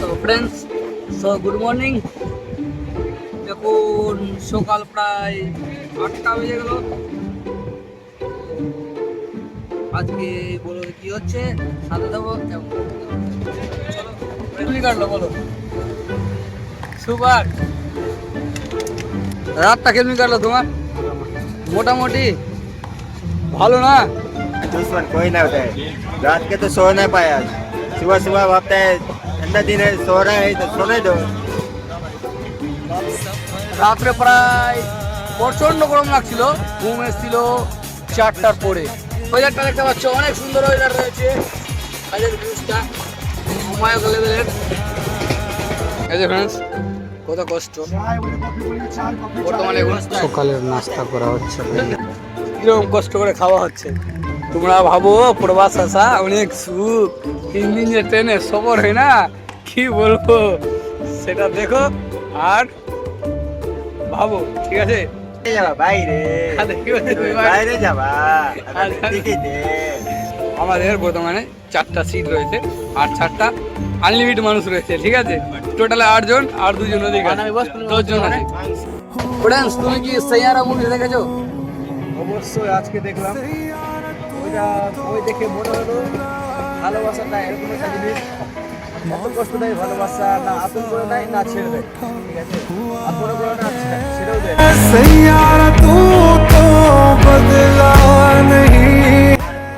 তো friends so good morning দেখুন সকাল প্রায় আটটা বেজে গেল আজকে বলো কি হচ্ছে সাথে দেবো কেমন চলো কেমনি কাটলো বলো সুপার রাতটা কেমনি কাটলো তোমার মোটামুটি ভালো না दुश्मन कोई ना होता है रात के तो सो नहीं पाया आज सुबह सुबह भागता है ನದಿನೇ ಸೋರ ಐತೆ ಸೊನೆದು রাত্রে প্রায় প্রচণ্ড গরম লাগছিল ঘুম এসেছিল চারটার পরে। ওয়েদারটা দেখতে পাচ্ছ অনেক সুন্দর ওয়েদার রয়েছে। কাজের ভিউজটা লেভেলের কত কষ্ট। বর্তমানে সকালের নাস্তা করা হচ্ছে। কীরকম কষ্ট করে খাওয়া হচ্ছে? তোমরা ভাবো প্রবাস আসা অনেক সুখ তিন দিন যে ট্রেনে সফর হয় না কি বলব? সেটা দেখো আর ভাবো ঠিক আছে? আমাদের বর্তমানে চারটা সিট রয়েছে আর চারটা আনলিমিটেড মানুষ রয়েছে ঠিক আছে? টোটালে আটজন আর দুজন ওদিকে। দশজন আছে। ফ্রেন্ডস তুমি কি সৈয়ারা মুভি দেখেছ? অবশ্যই আজকে দেখলাম। ওই দেখে মনে হলো ভালোবাসাটা এরকম একটা জিনিস। এত কষ্ট দেয় ভালোবাসা না আপন করে দেয় না ছেড়ে দেয় ঠিক আছে? আপন করে না ছেড়েও দেয়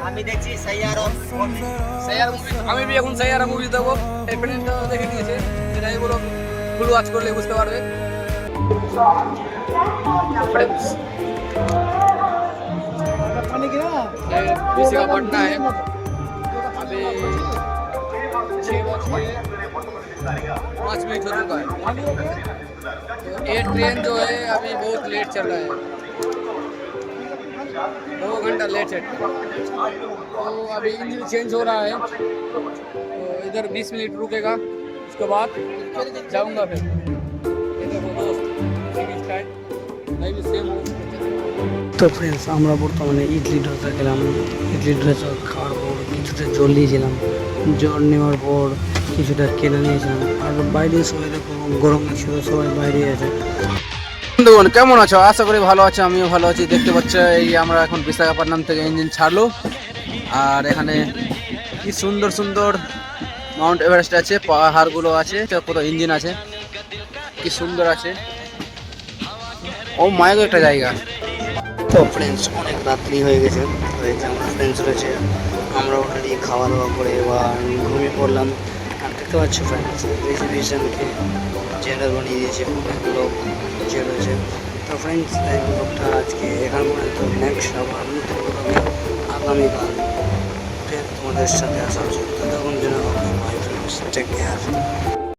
আমি দেখছি সাইয়ার সাইয়ার মুভি আমি বি এখন সাইয়ারা মুভি দেবো দেখে নিয়েছে। সেটাই বলো ফুল ওয়াচ করলে বুঝতে পারবে। ये विशाखापट्टनम है अभी छः पाँच मिनट हो चुका है तो ये ट्रेन जो है अभी बहुत लेट चल रहा है दो घंटा लेट है तो अभी इंजन चेंज हो रहा है। तो इधर 20 मिनट रुकेगा, उसके बाद जाऊँगा फिर। दोस्त टाइम भी सेम हूँ তো ফ্রেন্ডস আমরা বর্তমানে ইডলি ডোসা খেলাম। ইডলি ডোসা খাওয়ার পর কিছুটা জল নিয়েছিলাম। জল নেওয়ার পর কিছুটা কেটে নিয়েছিলাম। আর বাইরে সবাই গরম লাগছিল সবাই বাইরে আছে। বন্ধুগণ, কেমন আছো? আশা করি ভালো আছো, আমিও ভালো আছি। দেখতে পাচ্ছ, এই আমরা এখন বিশাখাপট্টনম থেকে ইঞ্জিন ছাড়লো। আর এখানে কি সুন্দর সুন্দর মাউন্ট এভারেস্ট আছে, পাহাড়গুলো আছে কত ইঞ্জিন আছে। কি সুন্দর আছে। ও মায়ের একটা জায়গা। তো ফ্রেন্ডস অনেক রাত্রি হয়ে গেছে। হয়েছে আমার ফ্রেন্ডস রয়েছে, আমরা ওটা অলরেডি খাওয়া দাওয়া করে এবার ঘুমিয়ে পড়লাম। আর দেখতে পাচ্ছ ফ্রেন্ডস রিজার্ভেশনকে জেনারেল বানিয়ে দিয়েছে, অনেক লোক যে রয়েছে। তো ফ্রেন্ডস এই ব্লগটা আজকে এখান পর্যন্ত। নেক্সট আবার আগামীকাল ফের তোমাদের সাথে আসা উচিত ততক্ষণ জন্য বাই ফ্রেন্ডস টেক কেয়ার